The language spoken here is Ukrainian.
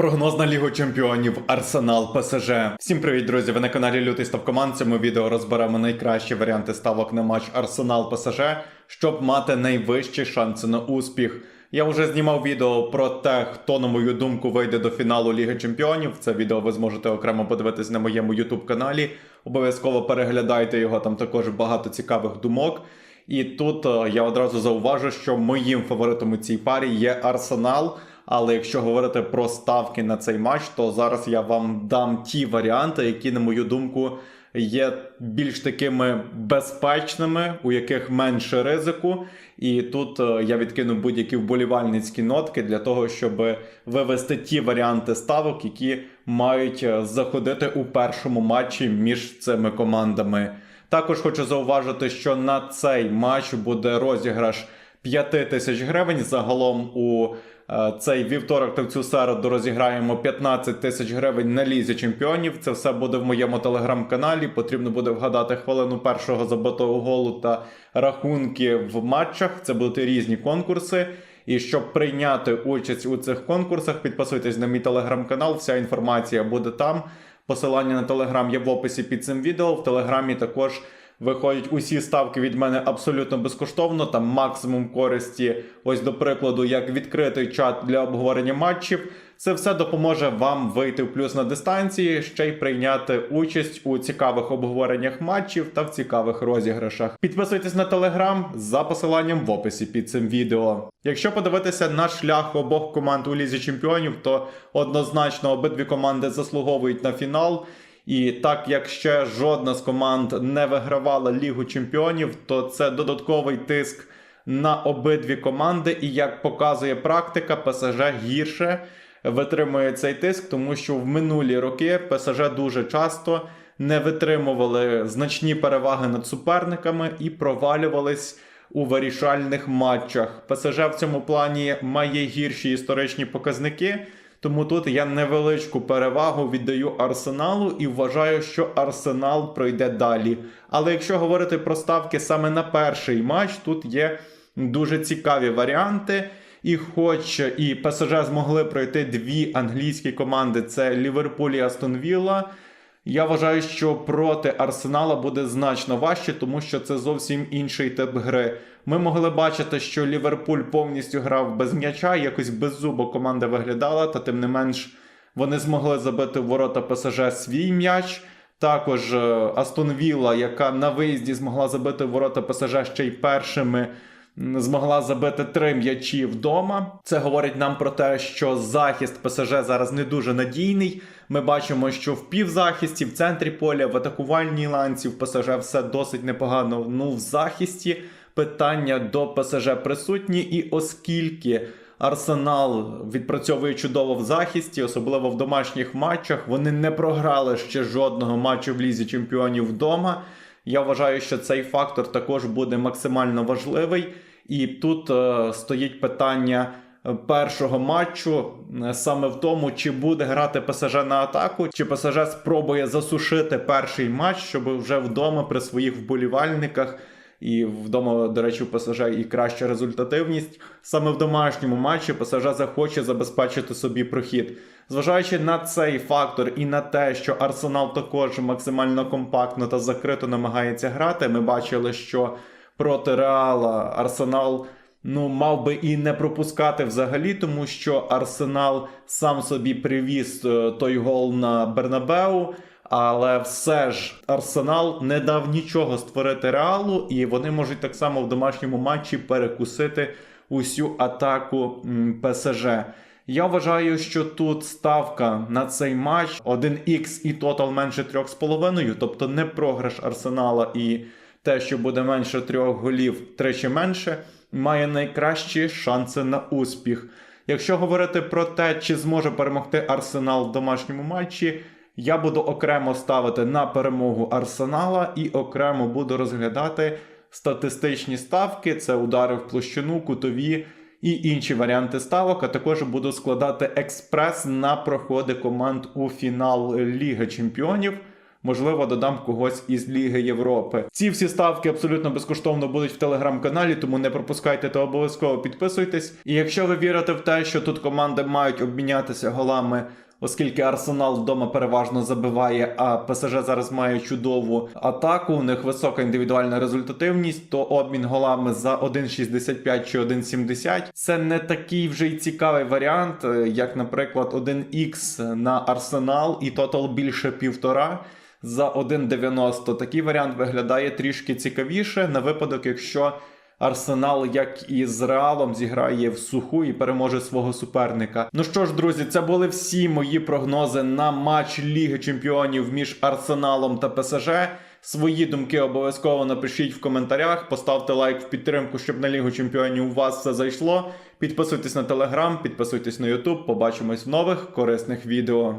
Прогноз на Лігу Чемпіонів Арсенал ПСЖ. Всім привіт, друзі! Ви на каналі Лютий Ставкоман. В цьому відео розберемо найкращі варіанти ставок на матч Арсенал ПСЖ, щоб мати найвищі шанси на успіх. Я вже знімав відео про те, хто, на мою думку, вийде до фіналу Ліги Чемпіонів. Це відео ви зможете окремо подивитись на моєму YouTube каналі. Обов'язково переглядайте його, там також багато цікавих думок. І тут е, я одразу зауважу, що моїм фаворитом у цій парі є Арсенал. Але якщо говорити про ставки на цей матч, то зараз я вам дам ті варіанти, які, на мою думку, є більш такими безпечними, у яких менше ризику. І тут е, я відкину будь-які вболівальницькі нотки для того, щоб вивести ті варіанти ставок, які мають е, заходити у першому матчі між цими командами. Також хочу зауважити, що на цей матч буде розіграш 5 тисяч гривень. Загалом у цей вівторок та в цю середу розіграємо 15 тисяч гривень на лізі чемпіонів. Це все буде в моєму телеграм-каналі. Потрібно буде вгадати хвилину першого забитого голу та рахунки в матчах. Це будуть різні конкурси. І щоб прийняти участь у цих конкурсах, підписуйтесь на мій телеграм-канал. Вся інформація буде там. Посилання на телеграм є в описі під цим відео. В телеграмі також виходять усі ставки від мене абсолютно безкоштовно. Там максимум користі. Ось до прикладу, як відкритий чат для обговорення матчів. Це все допоможе вам вийти в плюс на дистанції, ще й прийняти участь у цікавих обговореннях матчів та в цікавих розіграшах. Підписуйтесь на телеграм за посиланням в описі під цим відео. Якщо подивитися на шлях обох команд у лізі чемпіонів, то однозначно обидві команди заслуговують на фінал. І так як ще жодна з команд не вигравала Лігу чемпіонів, то це додатковий тиск на обидві команди. І як показує практика, ПСЖ гірше витримує цей тиск, тому що в минулі роки ПСЖ дуже часто не витримували значні переваги над суперниками і провалювались у вирішальних матчах. ПСЖ в цьому плані має гірші історичні показники. Тому тут я невеличку перевагу віддаю Арсеналу і вважаю, що Арсенал пройде далі. Але якщо говорити про ставки саме на перший матч, тут є дуже цікаві варіанти. І хоч і ПСЖ змогли пройти дві англійські команди: це Ліверпуль і Астон Вілла. Я вважаю, що проти Арсенала буде значно важче, тому що це зовсім інший тип гри. Ми могли бачити, що Ліверпуль повністю грав без м'яча, якось беззубо команда виглядала, та тим не менш вони змогли забити в ворота ПСЖ свій м'яч. Також е, Астон Вілла, яка на виїзді змогла забити в ворота ПСЖ ще й першими. Змогла забити три м'ячі вдома. Це говорить нам про те, що захист ПСЖ зараз не дуже надійний. Ми бачимо, що в півзахисті, в центрі поля, в атакувальній ланці в ПСЖ все досить непогано. Ну, в захисті питання до ПСЖ присутні, і оскільки Арсенал відпрацьовує чудово в захисті, особливо в домашніх матчах, вони не програли ще жодного матчу в лізі чемпіонів вдома. Я вважаю, що цей фактор також буде максимально важливий. І тут е, стоїть питання е, першого матчу е, саме в тому, чи буде грати ПСЖ на атаку, чи ПСЖ спробує засушити перший матч, щоб вже вдома при своїх вболівальниках. І вдома, до речі, у ПСЖ і краща результативність. Саме в домашньому матчі ПСЖ захоче забезпечити собі прохід. Зважаючи на цей фактор і на те, що Арсенал також максимально компактно та закрито намагається грати, ми бачили, що проти Реала Арсенал ну, мав би і не пропускати взагалі, тому що Арсенал сам собі привіз е, той гол на Бернабеу. Але все ж Арсенал не дав нічого створити реалу, і вони можуть так само в домашньому матчі перекусити усю атаку ПСЖ. Я вважаю, що тут ставка на цей матч 1х і тотал менше 3,5, тобто не програш Арсенала і те, що буде менше трьох голів, тричі менше, має найкращі шанси на успіх. Якщо говорити про те, чи зможе перемогти Арсенал в домашньому матчі, я буду окремо ставити на перемогу Арсенала і окремо буду розглядати статистичні ставки: це удари в площину, кутові і інші варіанти ставок. А також буду складати експрес на проходи команд у фінал Ліги Чемпіонів. Можливо, додам когось із Ліги Європи. Ці всі ставки абсолютно безкоштовно будуть в телеграм-каналі, тому не пропускайте та обов'язково підписуйтесь. І якщо ви вірите в те, що тут команди мають обмінятися голами. Оскільки Арсенал вдома переважно забиває, а ПСЖ зараз має чудову атаку, у них висока індивідуальна результативність, то обмін голами за 1,65 чи 1,70 це не такий вже й цікавий варіант, е, як, наприклад, 1х на Арсенал і тотал більше півтора. За 1,90 такий варіант виглядає трішки цікавіше на випадок, якщо Арсенал, як і з Реалом, зіграє в суху і переможе свого суперника. Ну що ж, друзі, це були всі мої прогнози на матч Ліги Чемпіонів між Арсеналом та ПСЖ. Свої думки обов'язково напишіть в коментарях, поставте лайк в підтримку, щоб на Лігу Чемпіонів у вас все зайшло. Підписуйтесь на телеграм, підписуйтесь на Ютуб. Побачимось в нових корисних відео.